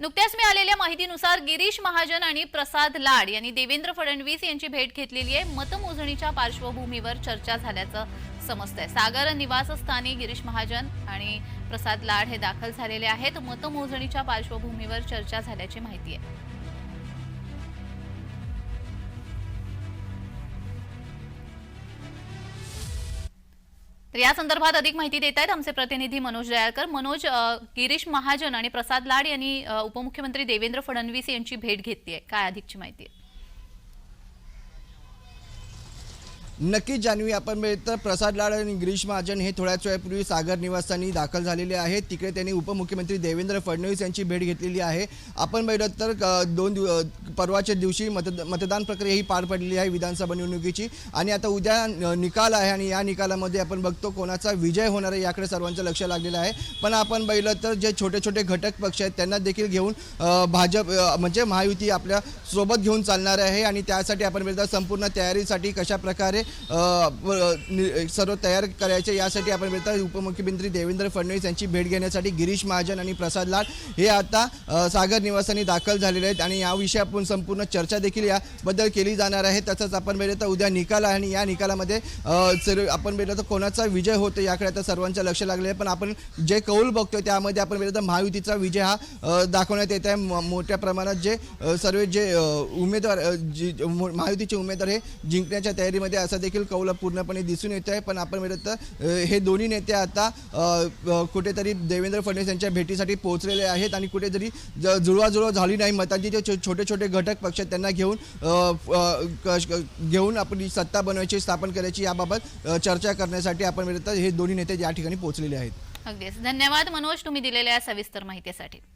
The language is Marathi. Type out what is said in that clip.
नुकत्याच मिळालेल्या माहितीनुसार गिरीश महाजन आणि प्रसाद लाड यांनी देवेंद्र फडणवीस यांची भेट घेतलेली आहे. मतमोजणीच्या पार्श्वभूमीवर चर्चा झाल्याचं समजतंय. सागर निवासस्थानी गिरीश महाजन आणि प्रसाद लाड हे दाखल झालेले आहेत. मतमोजणीच्या पार्श्वभूमीवर चर्चा झाल्याची माहिती आहे. तर या संदर्भात अधिक माहिती देत आहेत आमचे प्रतिनिधी मनोज दयाळकर. मनोज गिरीश महाजन आणि प्रसाद लाड यांनी उपमुख्यमंत्री देवेंद्र फडणवीस यांची भेट घेतली आहे. काय अधिकची माहिती आहे? नक्कीच जान्हवी आपण तर प्रसाद लाड आणि गिरीश महाजन हे थोड्याच वेळापूर्वी सागर निवासस्थानी दाखल झालेले आहेत. तिकडे त्यांनी उपमुख्यमंत्री देवेंद्र फडणवीस यांची भेट घेतलेली आहे. आपण बघितलं तर दोन दिव परवाच्या दिवशी मतद मतदान प्रक्रिया ही पार पडलेली आहे विधानसभा निवडणुकीची. आणि आता उद्या निकाल आहे आणि या निकालामध्ये आपण बघतो कोणाचा विजय होणार आहे याकडे सर्वांचं लक्ष लागलेलं आहे. पण आपण बघितलं तर जे छोटे छोटे घटक पक्ष आहेत त्यांना देखील घेऊन भाजप म्हणजे महायुती आपल्यासोबत घेऊन चालणार आहे. आणि त्यासाठी आपण बघितलं संपूर्ण तयारीसाठी कशाप्रकारे सर्व तयार करायचे यासाठी आपण मिळतात. उपमुख्यमंत्री देवेंद्र फडणवीस यांची भेट घेण्यासाठी गिरीश महाजन आणि प्रसाद लाड हे आता सागर निवासांनी दाखल झालेले आहेत आणि याविषयी आपण संपूर्ण चर्चा देखील याबद्दल केली जाणार आहे. तसंच आपण पाहिलं तर उद्या निकाल आहे आणि या निकालामध्ये सर्व आपण पाहिलं तर कोणाचा विजय होतो याकडे आता सर्वांचं लक्ष लागले आहे. पण आपण जे कौल बघतोय त्यामध्ये आपण पाहिलं तर महायुतीचा विजय हा दाखवण्यात येत आहे. मोठ्या प्रमाणात जे सर्व जे उमेदवार जी महायुतीचे उमेदवार हे जिंकण्याच्या तयारीमध्ये असं देखील कौल पूर्णपणे दिसून येत आहे पण आपण मिळत हे दोन्ही नेते आता कुठेतरी देवेंद्र फडणवीस यांच्या भेटीसाठी पोहोचलेले आहेत आणि कुठेतरी जुळवाजुळव झाली नाही. मतांचे जे छोटे छोटे घटक पक्ष आहेत त्यांना घेऊन घेऊन आपली सत्ता बनवायची स्थापन करायची याबाबत चर्चा करण्यासाठी आपण मिळत हे दोन्ही नेते या ठिकाणी पोहोचलेले आहेत. अगदीच. धन्यवाद मनोज तुम्ही दिलेल्या सविस्तर माहितीसाठी.